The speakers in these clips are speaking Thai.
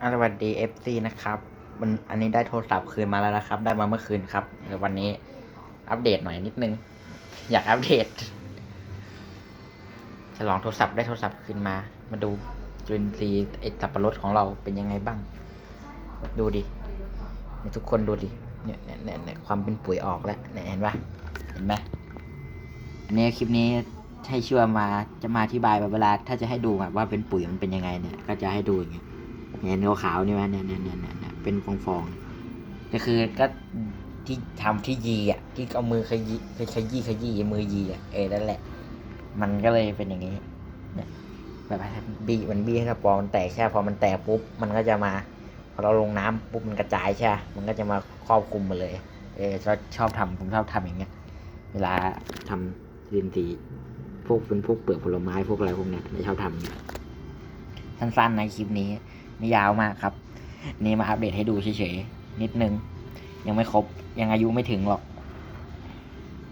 สวัสดี FC นะครับมันอันนี้ได้โทรศัพท์คืนมาแล้วนะครับ ได้มาเมื่อคืนครับเดี๋ยววันนี้อัปเดตหน่อยนิดนึง อยากอัปเดตฉลองโทรศัพท์ได้โทรศัพท์คืนมา มาดูจุลินทรีย์ไอสับปะรดของเราเป็นยังไงบ้าง ดูดิเนี่ยทุกคนดูดิเนี่ยเนี่ยเนี่ยความเป็นปุ๋ยออกแล้วเนี่ยเห็นปะเห็นไหมอันนี้คลิปนี้ให้ชื่อมาจะมาอธิบายแบบเวลา ถ้าจะให้ดูแบบว่าเป็นปุ๋ยมันเป็นยังไงเนี่ย ก็จะให้ดูอย่างเงี้ย เห็นขาวๆนี่ไหมเนี่ยเนี่ยเนี่ยเนี่ยเนี่ยเป็นฟองฟองๆก็คือก็ที่ทำที่ยีอะ ที่เอามือขยี้ขยี้ขยี้มือยีอะเออนั่นแหละ มันก็เลยเป็นอย่างนี้เนี่ยแบบบีมันบีให้กระปองมันแตกใช่พอมันแตกปุ๊บมันก็จะมาพอเราลงน้ำปุ๊บมันกระจายใช่มันก็จะมาครอบคลุมมาเลย เออชอบชอบทำผมชอบทำอย่างเงี้ย เวลาทำดินสีพวกเป็นพวกเปลือกผลไม้พวกอะไรพวกเนี้ยชอบทำสั้นๆในคลิปนี้ ไม่ยาวมากครับ นี่มาอัปเดตให้ดูเฉยๆนิดนึง ยังไม่ครบยังอายุไม่ถึงหรอก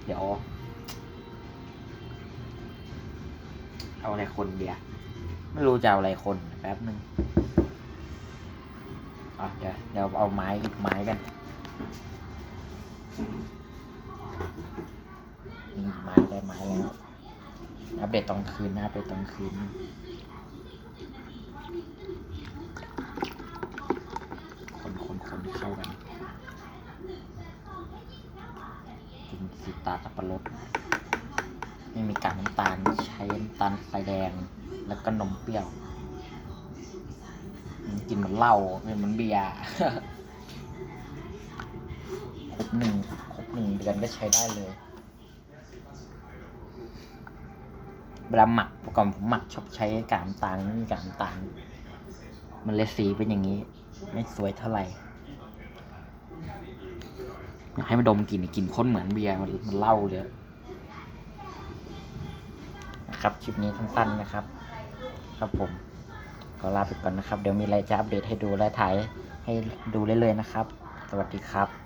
เดี๋ยว เอาอะไรคนเดียวไม่รู้จะเอาอะไรคนแป๊บนึงอะเดี๋ยวเดี๋ยวเอาไม้หยิบไม้กันนี่ไม้ได้ไม้แล้วอัปเดตตอนคืนนะอัปเดตตอนคืน คนคนคนเข้ากันกินสีตาสับปะรดไม่มีกากน้ำตาลใช้น้ำตาลทรายแดง แล้วก็นมเปรี้ยวอืมกินเหมือนเหล้าเหมือนเบียร์ครบหนึ่งครบหนึ่งเดือนก็ใช้ได้เลยเวลาหมักก่อนผมหมักชอบใช้กากน้ำตาลไม่มีกากน้ำตาลมันเลยสีเป็นอย่างนี้ ไม่สวยเท่าไหร่ อยากให้มันดมกลิ่นกลิ่นข้นเหมือนเบียร์มันมันเหล้าเลยนะครับคลิปนี้สั้นๆนะครับ ครับผมขอลาไปก่อนนะครับ เดี๋ยวมีอะไรจะอัปเดตให้ดูและถ่ายให้ดูเรื่อยๆนะครับ สวัสดีครับ